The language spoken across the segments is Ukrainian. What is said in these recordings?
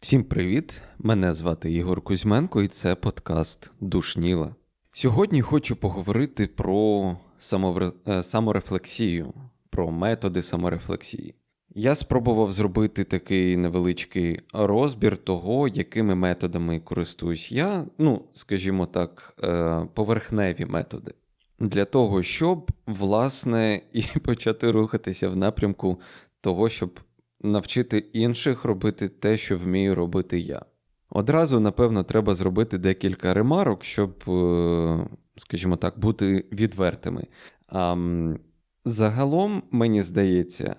Всім привіт! Мене звати Ігор Кузьменко, і це подкаст Душніла. Сьогодні хочу поговорити про самовре- е, саморефлексію, про методи саморефлексії. Я спробував зробити такий невеличкий розбір того, якими методами користуюсь я, ну, скажімо так, е, поверхневі методи. Для того, щоб, власне, і почати рухатися в напрямку того, щоб навчити інших робити те, що вмію робити я. Одразу, напевно, треба зробити декілька ремарок, щоб, е, скажімо так, бути відвертими. Загалом, мені здається,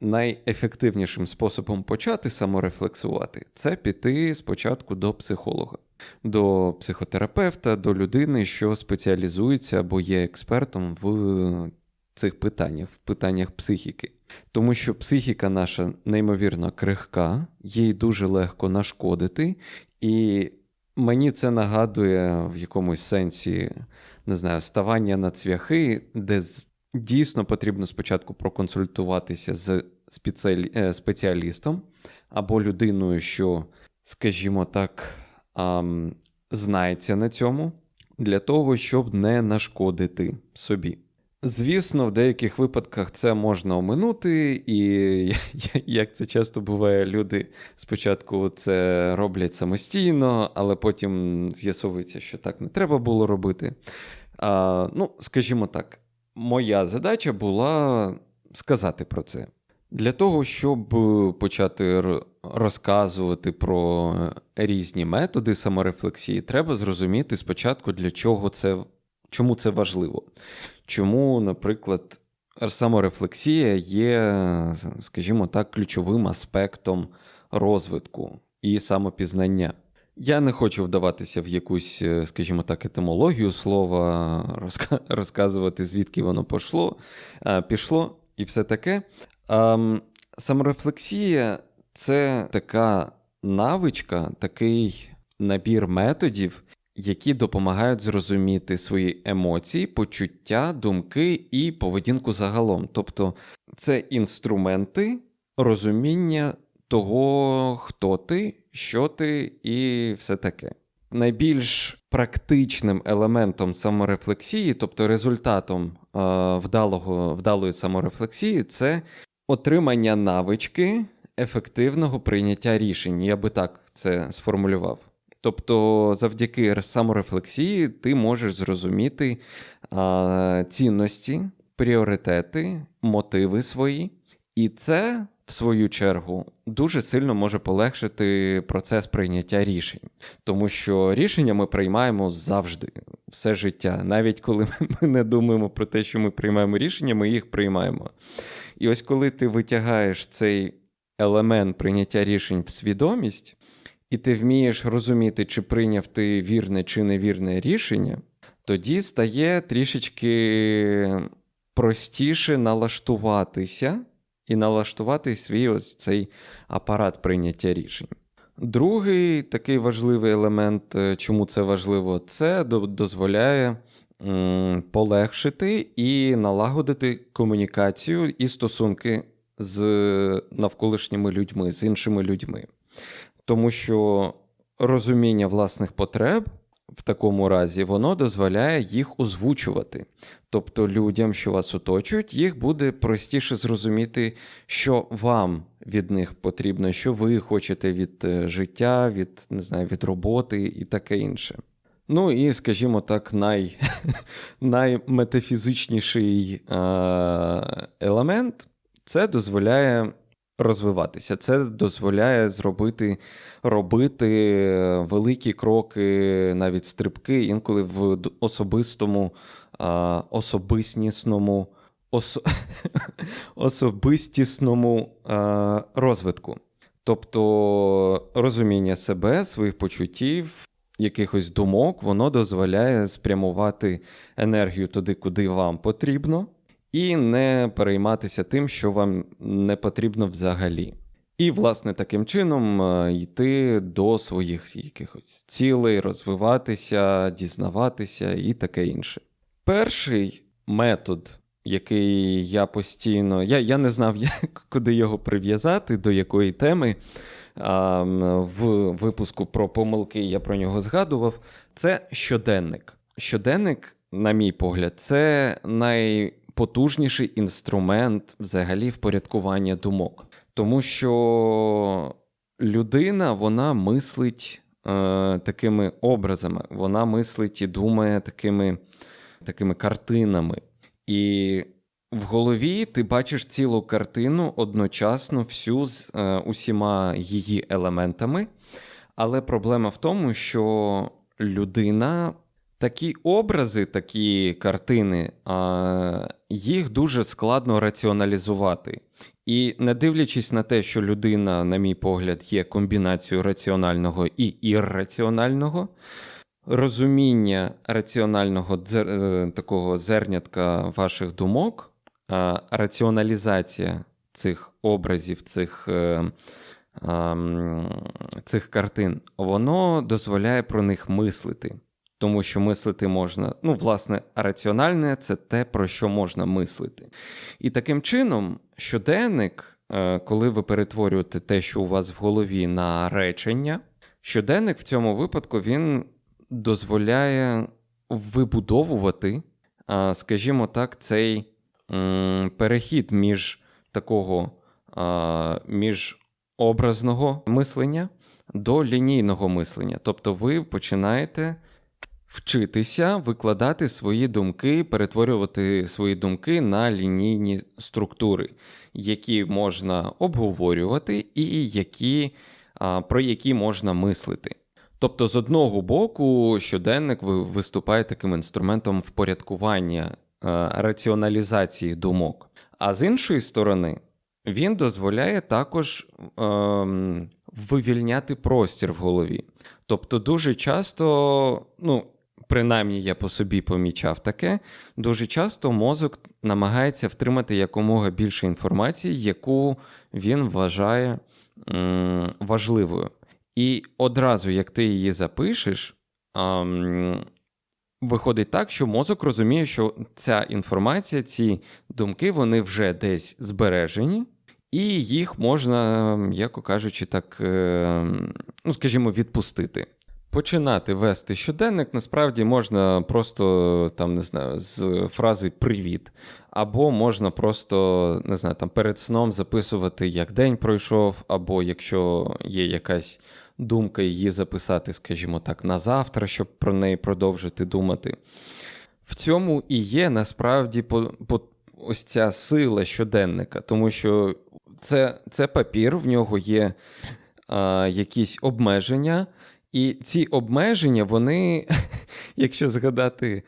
найефективнішим способом почати саморефлексувати це піти спочатку до психолога, до психотерапевта, до людини, що спеціалізується або є експертом в цих питаннях, в питаннях психіки. Тому що психіка наша неймовірно крихка, їй дуже легко нашкодити, і мені це нагадує в якомусь сенсі, не знаю, ставання на цвяхи, де дійсно потрібно спочатку проконсультуватися з е, спеціалістом або людиною, що, скажімо так, ам, знається на цьому, для того, щоб не нашкодити собі. Звісно, в деяких випадках це можна оминути, і як це часто буває, люди спочатку це роблять самостійно, але потім з'ясовується, що так не треба було робити. Ну, скажімо так, моя задача була сказати про це. Для того, щоб е, почати розказувати про різні методи саморефлексії, треба зрозуміти спочатку, для чого це, чому це важливо. Чому, наприклад, саморефлексія є, скажімо так, ключовим аспектом розвитку і самопізнання. Я не хочу вдаватися в якусь, е, скажімо так, етимологію слова, розказувати, звідки воно пошло, пішло і все таке. Ам, Саморефлексія це така навичка, такий набір методів, які допомагають зрозуміти свої емоції, почуття, думки і поведінку загалом. Тобто це інструменти розуміння того, хто ти, що ти і все таке. Найбільш практичним елементом саморефлексії, тобто результатом е, вдалого, вдалої саморефлексії, це отримання навички ефективного прийняття рішень. Я би так це сформулював. Тобто, завдяки саморефлексії ти можеш зрозуміти а, цінності, пріоритети, мотиви свої, і це, в свою чергу, дуже сильно може полегшити процес прийняття рішень, тому що рішення ми приймаємо завжди, все життя. Навіть коли ми не думаємо про те, що ми приймаємо рішення, ми їх приймаємо. І ось коли ти витягаєш цей елемент прийняття рішень в свідомість, і ти вмієш розуміти, чи прийняв ти вірне чи невірне рішення, тоді стає трішечки простіше налаштуватися і налаштувати свій ось цей апарат прийняття рішень. Другий такий важливий елемент, е, чому це важливо, це дозволяє полегшити і налагодити комунікацію і стосунки з навколишніми людьми, з іншими людьми. Тому що розуміння власних потреб в такому разі воно дозволяє їх озвучувати. Тобто людям, що вас оточують, їх буде простіше зрозуміти, що вам від них потрібно, що ви хочете від е, життя, від, не знаю, від роботи і таке інше. Ну і, скажімо так, най, найметафізичніший е, елемент це дозволяє розвиватися. Це дозволяє зробити, робити великі кроки, навіть стрибки, інколи в особистому, особистісному, осо, особистісному розвитку. Тобто розуміння себе, своїх почуттів, якихось думок, воно дозволяє спрямувати енергію туди, куди вам потрібно, і не перейматися тим, що вам не потрібно взагалі. І, власне, таким чином е, йти до своїх якихось цілей, розвиватися, дізнаватися і таке інше. Перший метод який я постійно. Я я не знав, як, куди його прив'язати, до якої теми. А, В випуску про помилки я про нього згадував. Це щоденник. Щоденник, на мій погляд, це найпотужніший інструмент взагалі впорядкування думок. Тому що людина вона мислить е, такими образами, вона мислить і думає такими, такими картинами. І в голові ти бачиш цілу картину одночасно всю з е, усіма її елементами. Але проблема в тому, що людина такі образи, такі картини, а, їх дуже складно раціоналізувати. І не дивлячись на те, що людина, на мій погляд, є комбінацією раціонального і ірраціонального, розуміння раціонального дзер... Е, такого зернятка ваших думок, раціоналізація цих образів, цих. Е, цих картин, воно дозволяє про них мислити. Тому що мислити можна, ну, власне, раціональне це те, про що можна мислити. І таким чином, щоденник, е, коли ви перетворюєте те, що у вас в голові на речення, щоденник в цьому випадку він дозволяє вибудовувати, скажімо так, цей перехід між такого між образного мислення до лінійного мислення. Тобто ви починаєте вчитися викладати свої думки, перетворювати свої думки на лінійні структури, які можна обговорювати, і які, про які можна мислити. Тобто, з одного боку, щоденник виступає таким інструментом впорядкування, раціоналізації думок, а з іншої сторони, він дозволяє також ем, вивільняти простір в голові. Тобто, дуже часто, ну, принаймні я по собі помічав таке, дуже часто мозок намагається втримати якомога більше інформації, яку він вважає м, важливою. І одразу, як ти її запишеш, ем, виходить так, що мозок розуміє, що ця інформація, ці думки, вони вже десь збережені. І їх можна, м'яко кажучи, так, е, ну, скажімо, відпустити. Починати вести щоденник насправді можна просто там не знаю, з фрази Привіт. Або можна просто не знаю, там перед сном записувати, як день пройшов, або якщо є якась думка, її записати, скажімо так, на завтра, щоб про неї продовжити думати. В цьому і є насправді по, по, ось ця сила щоденника, тому що це це папір, в нього є а, якісь обмеження, і ці обмеження, вони, якщо згадати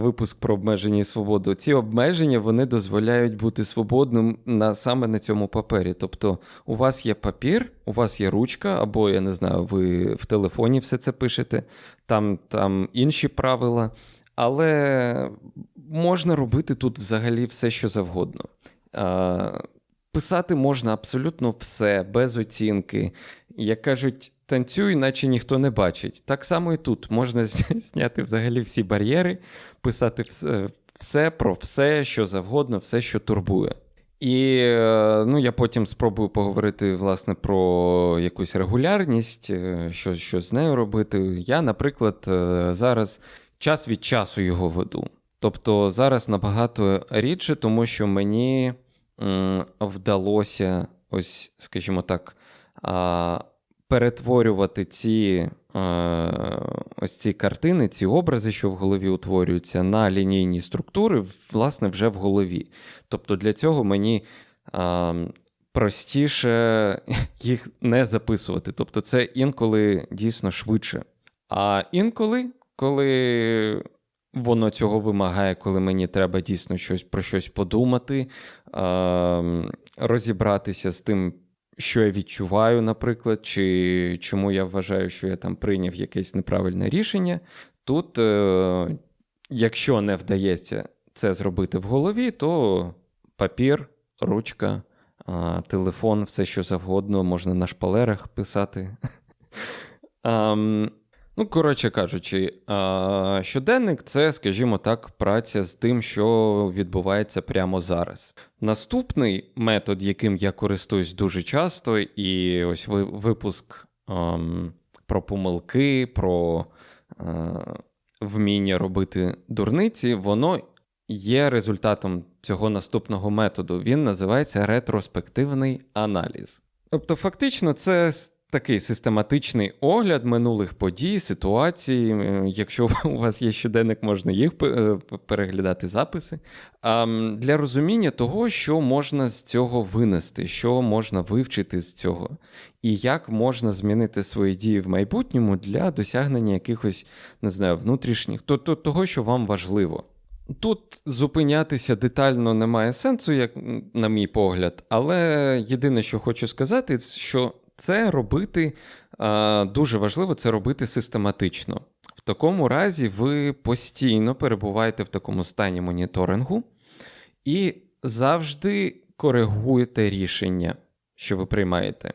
випуск про обмеження і свободу, ці обмеження вони дозволяють бути свободним на, саме на цьому папері. Тобто, у вас є папір, у вас є ручка, або, я не знаю, ви в телефоні все це пишете, там, там інші правила. Але можна робити тут взагалі все, що завгодно. Писати можна абсолютно все, без оцінки. Як кажуть, танцюй, наче ніхто не бачить. Так само і тут можна зняти взагалі всі бар'єри, писати все, все про все, що завгодно, все, що турбує. І е, ну, я потім спробую поговорити власне про якусь регулярність, е, що що з нею робити. Я, наприклад, е, зараз час від часу його веду. Тобто зараз набагато рідше, тому що мені вдалося, ось, скажімо так, перетворювати ці ось ці картини, ці образи, що в голові утворюються, на лінійні структури, власне, вже в голові. Тобто для цього мені простіше їх не записувати. Тобто, це інколи дійсно швидше. А інколи, коли Воно цього вимагає, коли мені треба дійсно щось про щось подумати, розібратися з тим, що я відчуваю, наприклад, чи чому я вважаю, що я там прийняв якесь неправильне рішення. Тут, е, якщо не вдається це зробити в голові, то папір, ручка, телефон, все що завгодно, можна на шпалерах писати. Ну, коротше кажучи, щоденник це, скажімо так, праця з тим, що відбувається прямо зараз. Наступний метод, яким я користуюсь дуже часто, і ось випуск ем, про помилки, про е, вміння робити дурниці, воно є результатом цього наступного методу. Він називається ретроспективний аналіз. Тобто, фактично, це такий систематичний огляд минулих подій, ситуацій. Якщо у вас є щоденник, можна їх е, переглядати записи. Для розуміння того, що можна з цього винести, що можна вивчити з цього, і як можна змінити свої дії в майбутньому для досягнення якихось, не знаю, внутрішніх, тобто того, що вам важливо. Тут зупинятися детально немає сенсу, як на мій погляд, але єдине, що хочу сказати, що це робити дуже важливо це робити систематично. В такому разі ви постійно перебуваєте в такому стані моніторингу і завжди коригуєте рішення, що ви приймаєте,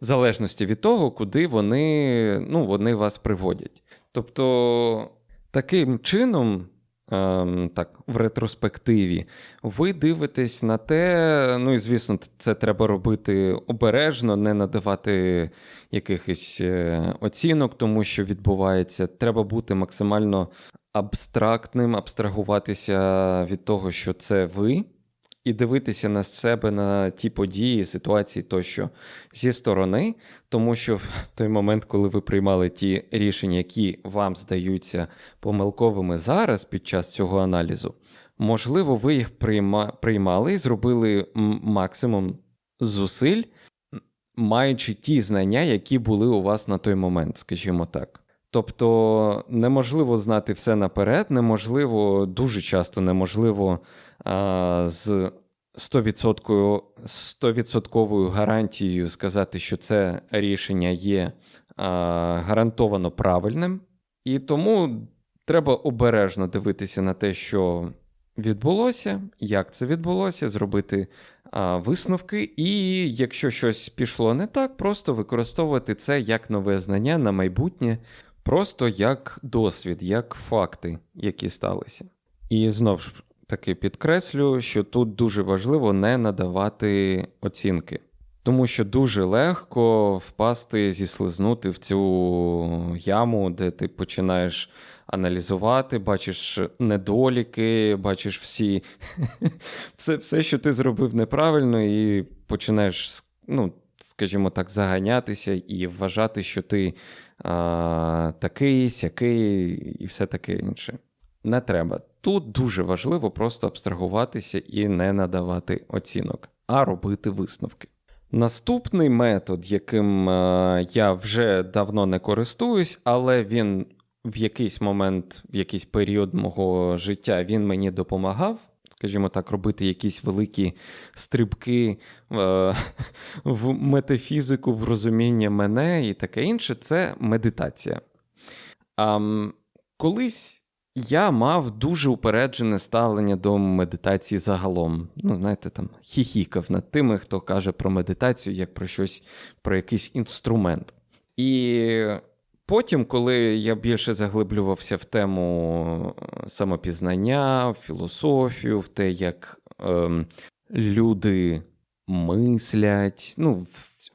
в залежності від того, куди вони, ну, вони вас приводять. Тобто, таким чином. Ем, так, в ретроспективі, ви дивитесь на те, ну і звісно, це треба робити обережно, не надавати якихось е, оцінок, тому що відбувається. Треба бути максимально абстрактним, абстрагуватися від того, що це ви і дивитися на себе на ті події, ситуації тощо зі сторони, тому що в той момент, коли ви приймали ті рішення, які вам здаються помилковими зараз під час цього аналізу, можливо, ви їх приймали і зробили максимум зусиль, маючи ті знання, які були у вас на той момент, скажімо так. Тобто неможливо знати все наперед, неможливо, дуже часто неможливо з 100%, 100% гарантією сказати, що це рішення є гарантовано правильним. І тому треба обережно дивитися на те, що відбулося, як це відбулося, зробити висновки. І якщо щось пішло не так, просто використовувати це як нове знання на майбутнє. Просто як досвід, як факти, які сталися. І знову ж таки підкреслю, що тут дуже важливо не надавати оцінки, тому що дуже легко впасти, зіслизнути в цю яму, де ти починаєш аналізувати, бачиш недоліки, бачиш всі все, все, що ти зробив неправильно, і починаєш, ну, скажімо так, заганятися і вважати, що ти а, такий, сякий і все таке інше. Не треба. Тут дуже важливо просто абстрагуватися і не надавати оцінок, а робити висновки. Наступний метод, яким е, я вже давно не користуюсь, але він в якийсь момент, в якийсь період мого життя він мені допомагав, скажімо так, робити якісь великі стрибки е, в метафізику, в розуміння мене і таке інше, це медитація. Колись я мав дуже упереджене ставлення до медитації загалом. Ну, знаєте, там хіхікав над тими, хто каже про медитацію як про щось, про якийсь інструмент. І Потім, коли я більше заглиблювався в тему е, самопізнання, в філософію, в те, як е, люди мислять, ну, в,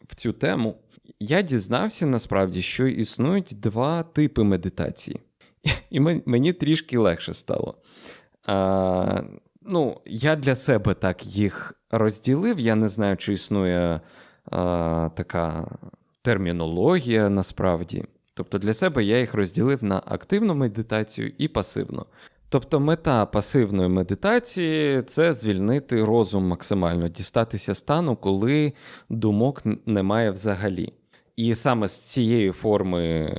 в цю тему, я дізнався насправді, що існують два типи медитації. І мені трішки легше стало. А, Ну, Я для себе так їх розділив. Я не знаю, чи існує а, така термінологія насправді. Тобто для себе я їх розділив на активну медитацію і пасивну. Тобто мета пасивної медитації це звільнити розум максимально, дістатися стану, коли думок немає взагалі. І саме з цієї форми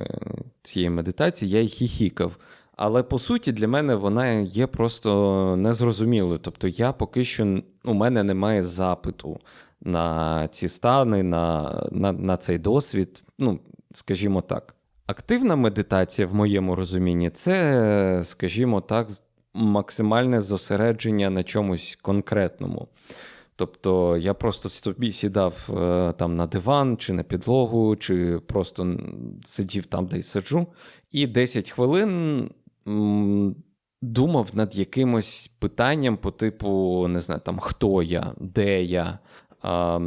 цієї медитації я й хіхікав. Але по суті для мене вона є просто незрозумілою. Тобто, я поки що у мене немає запиту на ці стани, на, на, на цей досвід, ну, скажімо так. Активна медитація, в моєму розумінні, це, скажімо так, максимальне зосередження на чомусь конкретному. Тобто я просто собі сідав е, там на диван чи на підлогу, чи просто сидів там, де й сиджу, і 10 хвилин думав над якимось питанням по типу, не знаю, там хто я, де я, а,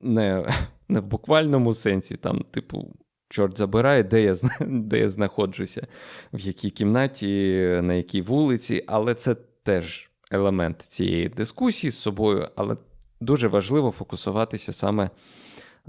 не, не в буквальному сенсі, там, типу, чорт забирає, де я де я знаходжуся, в якій кімнаті, на якій вулиці, але це теж елемент цієї дискусії з собою, але дуже важливо фокусуватися саме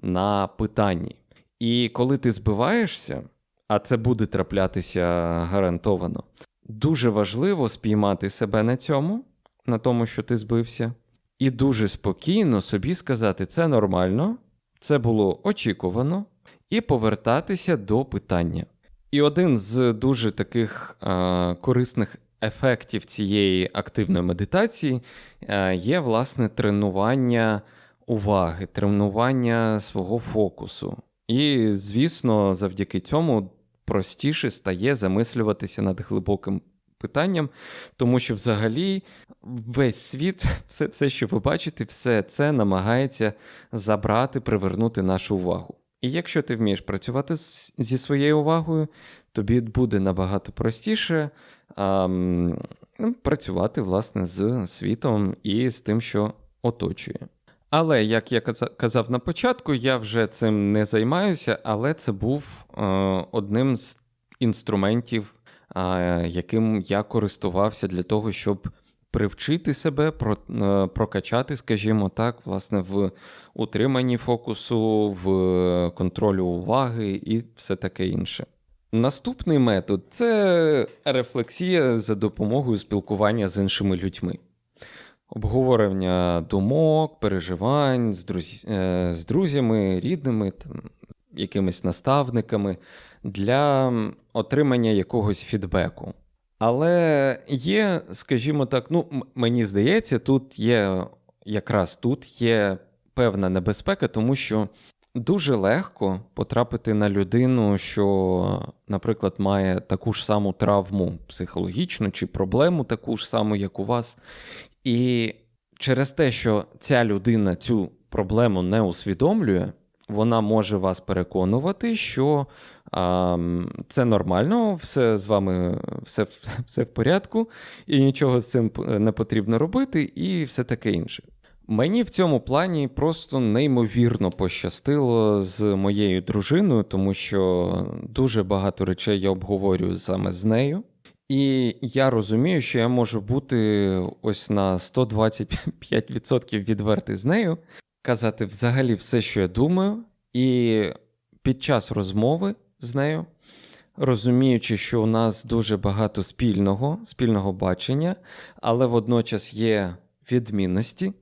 на питанні. І коли ти збиваєшся, а це буде траплятися гарантовано, дуже важливо спіймати себе на цьому, на тому, що ти збився, і дуже спокійно собі сказати, це нормально, це було очікувано, і повертатися до питання. І один з дуже таких е, корисних ефектів цієї активної медитації е, є, власне, тренування уваги, тренування свого фокусу. І, звісно, завдяки цьому простіше стає замислюватися над глибоким питанням, тому що взагалі весь світ, все, все, що ви бачите, все це намагається забрати, привернути нашу увагу. І якщо ти вмієш працювати з, зі своєю увагою, тобі буде набагато простіше а, працювати власне з світом і з тим, що оточує. Але, як я казав на початку, я вже цим не займаюся, але це був е, одним з інструментів, е, яким я користувався для того, щоб привчити себе, е, прокачати, скажімо так, власне, в утриманні фокусу, в контролю уваги і все таке інше. Наступний метод це рефлексія за допомогою спілкування з іншими людьми. Обговорення думок, переживань з, друз... Е, з друзями, рідними, там, якимись наставниками для отримання якогось фідбеку. Але є, скажімо так, ну, мені здається, тут є якраз тут є певна небезпека, тому що дуже легко потрапити на людину, що, наприклад, має таку ж саму травму психологічну чи проблему таку ж саму, як у вас. І через те, що ця людина цю проблему не усвідомлює, вона може вас переконувати, що а, це нормально, все з вами все, все в порядку, і нічого з цим не потрібно робити, і все таке інше. Мені в цьому плані просто неймовірно пощастило з моєю дружиною, тому що дуже багато речей я обговорюю саме з нею. І я розумію, що я можу бути ось на 125% відвертий з нею, казати взагалі все, що я думаю, і під час розмови з нею, розуміючи, що у нас дуже багато спільного, спільного бачення, але водночас є відмінності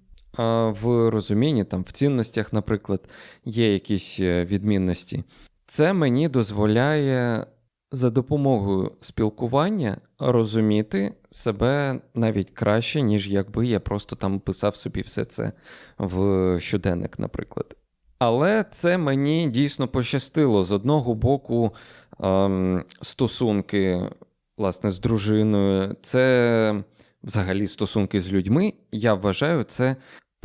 в розумінні, там, в цінностях, наприклад, є якісь е, відмінності. Це мені дозволяє за допомогою спілкування розуміти себе навіть краще, ніж якби я просто там писав собі все це в щоденник, наприклад. Але це мені дійсно пощастило. З одного боку, ем, стосунки власне, з дружиною, це взагалі стосунки з людьми. Я вважаю це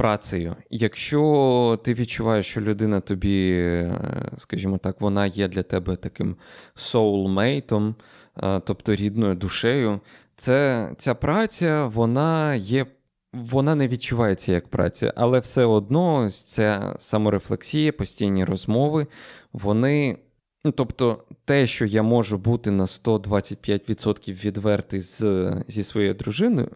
працею. Якщо ти відчуваєш, що людина тобі, е, скажімо так, вона є для тебе таким soulmate, е, тобто рідною душею, це, ця праця, вона є. Вона не відчувається як праця, але все одно ця саморефлексія, постійні розмови, вони. Ну, тобто, те, що я можу бути на 125% відвертий з, зі своєю дружиною,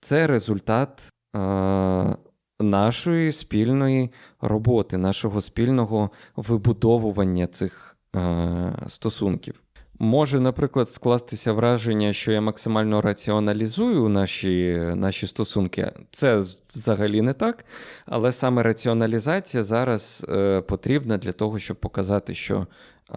це результат е, нашої спільної роботи, нашого спільного вибудовування цих е, стосунків. Може, наприклад, скластися враження, що я максимально раціоналізую наші наші стосунки. Це взагалі не так. Але саме раціоналізація зараз е, потрібна для того, щоб показати, що е,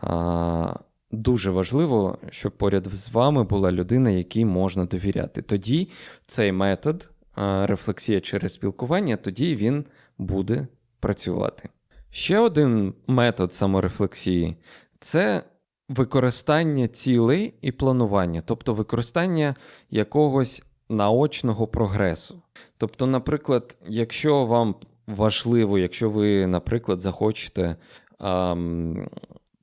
дуже важливо, щоб поряд з вами була людина, якій можна довіряти. Тоді цей метод рефлексія через спілкування, тоді він буде працювати. Ще один метод саморефлексії це використання цілей і планування, тобто використання якогось наочного прогресу. Тобто, наприклад, якщо вам важливо, якщо ви, наприклад, захочете ам,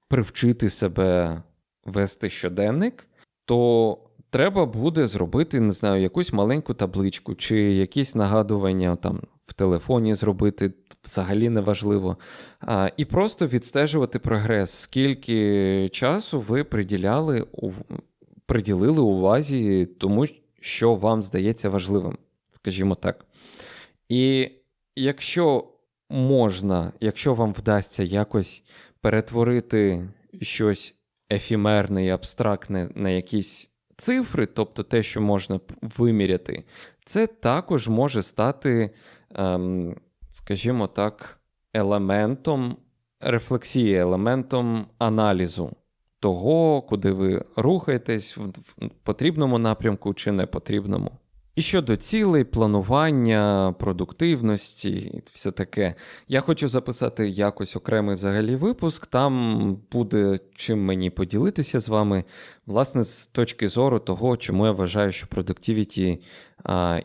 привчити себе вести щоденник, то треба буде зробити, не знаю, якусь маленьку табличку чи якісь нагадування там в телефоні зробити, взагалі неважливо. А, І просто відстежувати прогрес, скільки часу ви приділяли, приділили увазі тому, що вам здається важливим, скажімо так. І якщо можна, якщо вам вдасться якось перетворити щось ефімерне і абстрактне на якісь цифри, тобто те, що можна виміряти, це також може стати, ем, скажімо так, елементом рефлексії, елементом аналізу того, куди ви рухаєтесь в потрібному напрямку чи не потрібному. І щодо цілей, планування, продуктивності і все таке, я хочу записати якось окремий взагалі випуск. Там буде чим мені поділитися з вами, власне, з точки зору того, чому я вважаю, що продуктивіті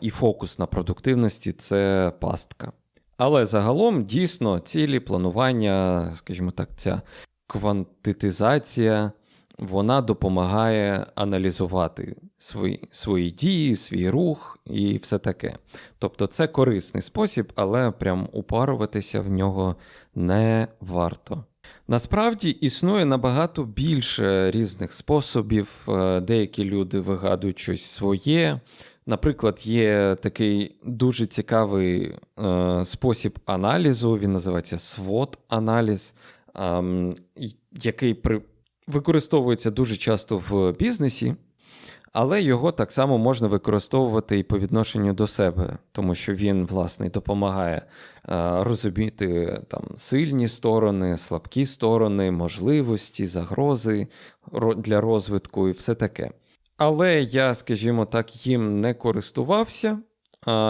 і фокус на продуктивності це пастка. Але загалом дійсно цілі, планування, скажімо так, ця квантитизація вона допомагає аналізувати свої свої дії, свій рух і все таке. Тобто це корисний спосіб, але прям упаруватися в нього не варто. Насправді існує набагато більше різних способів, е, деякі люди вигадують щось своє. Наприклад, є такий дуже цікавий е, спосіб аналізу, він називається SWOT-аналіз, е, який при використовується дуже часто в бізнесі, але його так само можна використовувати і по відношенню до себе, тому що він, власне, допомагає е, розуміти там сильні сторони, слабкі сторони, можливості, загрози для розвитку і все таке. Але я, скажімо так, їм не користувався.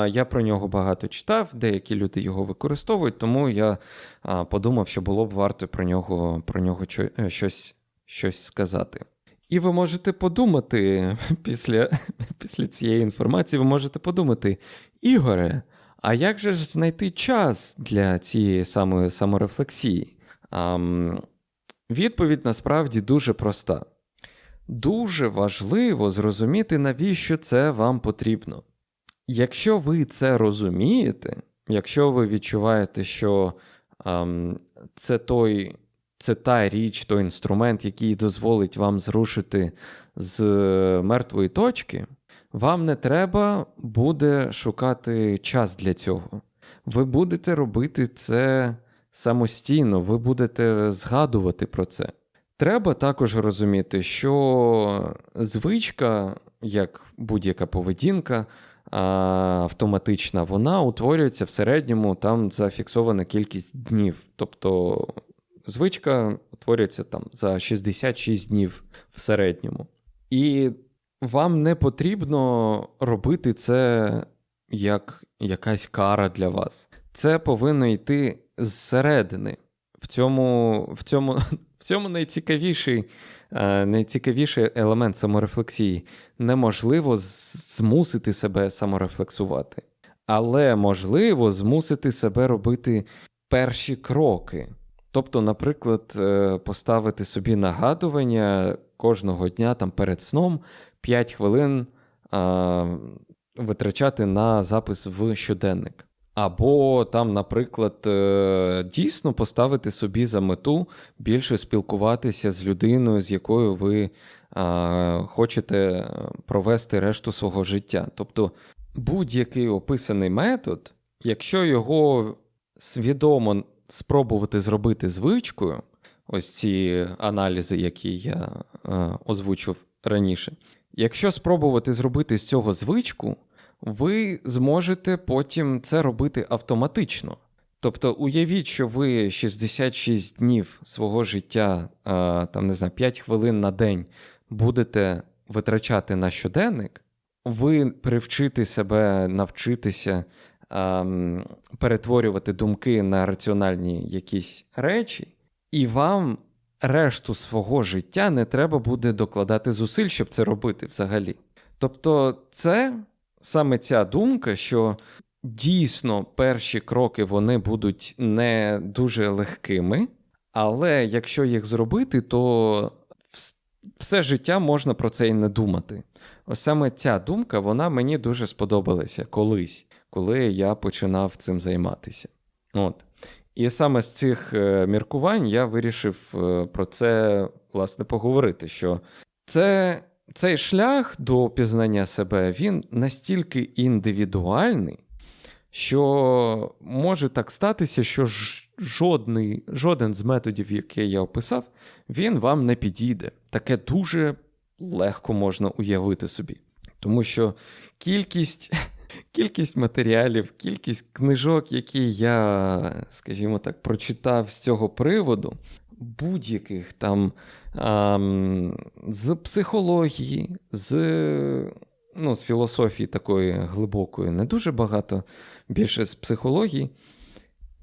Я про нього багато читав, деякі люди його використовують, тому я подумав, що було б варто про нього про нього е, щось щось сказати. І ви можете подумати після після цієї інформації, ви можете подумати, Ігоре, а як же ж знайти час для цієї самої саморефлексії? А, відповідь насправді дуже проста. Дуже важливо зрозуміти, навіщо це вам потрібно. Якщо ви це розумієте, якщо ви відчуваєте, що ам, це той це та річ, той інструмент, який дозволить вам зрушити з мертвої точки, вам не треба буде шукати час для цього. Ви будете робити це самостійно, ви будете згадувати про це. Треба також розуміти, що звичка, як будь-яка поведінка автоматична, вона утворюється в середньому там зафіксована кількість днів. Тобто звичка утворюється там за 66 днів в середньому. І вам не потрібно робити це як якась кара для вас. Це повинно йти зсередини. В цьому в цьому, в цьому найцікавіший е, найцікавіший елемент саморефлексії. Неможливо змусити себе саморефлексувати, але можливо змусити себе робити перші кроки. Тобто, наприклад, е, поставити собі нагадування кожного дня там перед сном 5 хвилин а, витрачати на запис в щоденник. Або там, наприклад, е, дійсно поставити собі за мету більше спілкуватися з людиною, з якою ви а, хочете провести решту свого життя. Тобто будь-який описаний метод, якщо його свідомо спробувати зробити звичкою ось ці аналізи, які я е, озвучив раніше. Якщо спробувати зробити з цього звичку, ви зможете потім це робити автоматично. Тобто, уявіть, що ви 66 днів свого життя, е, там не знаю, 5 хвилин на день будете витрачати на щоденник, ви привчите себе навчитися ем, перетворювати думки на раціональні якісь речі, і вам решту свого життя не треба буде докладати зусиль, щоб це робити взагалі. Тобто, це саме ця думка, що Дійсно, перші кроки вони будуть не дуже легкими, але якщо їх зробити, то все життя можна про це і не думати. Ось саме ця думка, вона мені дуже сподобалася колись, коли я починав цим займатися. От. І саме з цих е, міркувань я вирішив е, про це власне поговорити. Що це, цей шлях до пізнання себе він настільки індивідуальний, що може так статися, що жодний, жоден з методів, який я описав, він вам не підійде. Таке дуже легко можна уявити собі. Тому що кількість, кількість матеріалів, кількість книжок, які я, скажімо так, прочитав з цього приводу, будь-яких там ам, з психології, з, ну, з філософії такої глибокої, не дуже багато, більше з психології.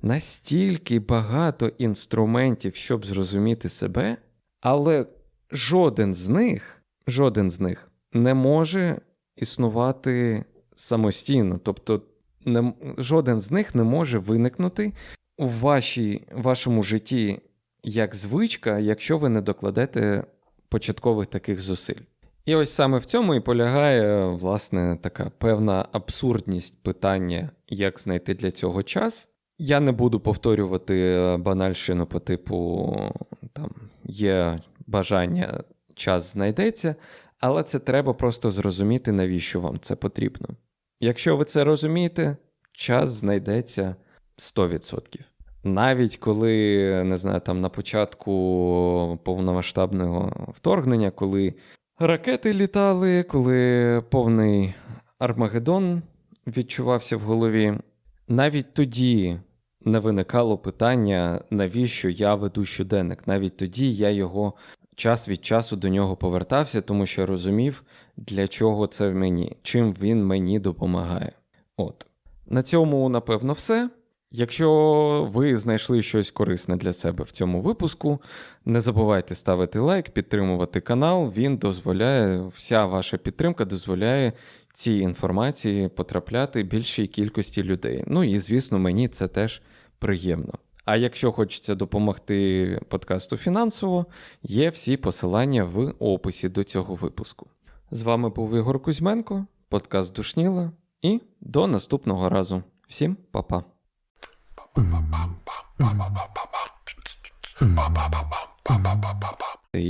Настільки багато інструментів, щоб зрозуміти себе, але жоден з них, жоден з них не може існувати самостійно. Тобто, не, жоден з них не може виникнути у вашій, вашому житті як звичка, якщо ви не докладете початкових таких зусиль. І ось саме в цьому і полягає, власне, така певна абсурдність питання, як знайти для цього час. Я не буду повторювати е, банальщину по типу там є бажання, час знайдеться, але це треба просто зрозуміти, навіщо вам це потрібно. Якщо ви це розумієте, час знайдеться 100%. Навіть коли, не знаю, там на початку повномасштабного вторгнення, коли ракети літали, коли повний Армагеддон відчувався в голові, навіть тоді не виникало питання, навіщо я веду щоденник. Навіть тоді я його час від часу до нього повертався, тому що розумів, для чого це мені, чим він мені допомагає. От. На цьому, напевно, все. Якщо ви знайшли щось корисне для себе в цьому випуску, не забувайте ставити лайк, підтримувати канал. Він дозволяє, вся ваша підтримка дозволяє цій інформації потрапляти більшій кількості людей. Ну і звісно, мені це теж приємно. А якщо хочеться допомогти подкасту фінансово, є всі посилання в описі до цього випуску. З вами був Ігор Кузьменко, подкаст Душніла, і до наступного разу. Всім па-па.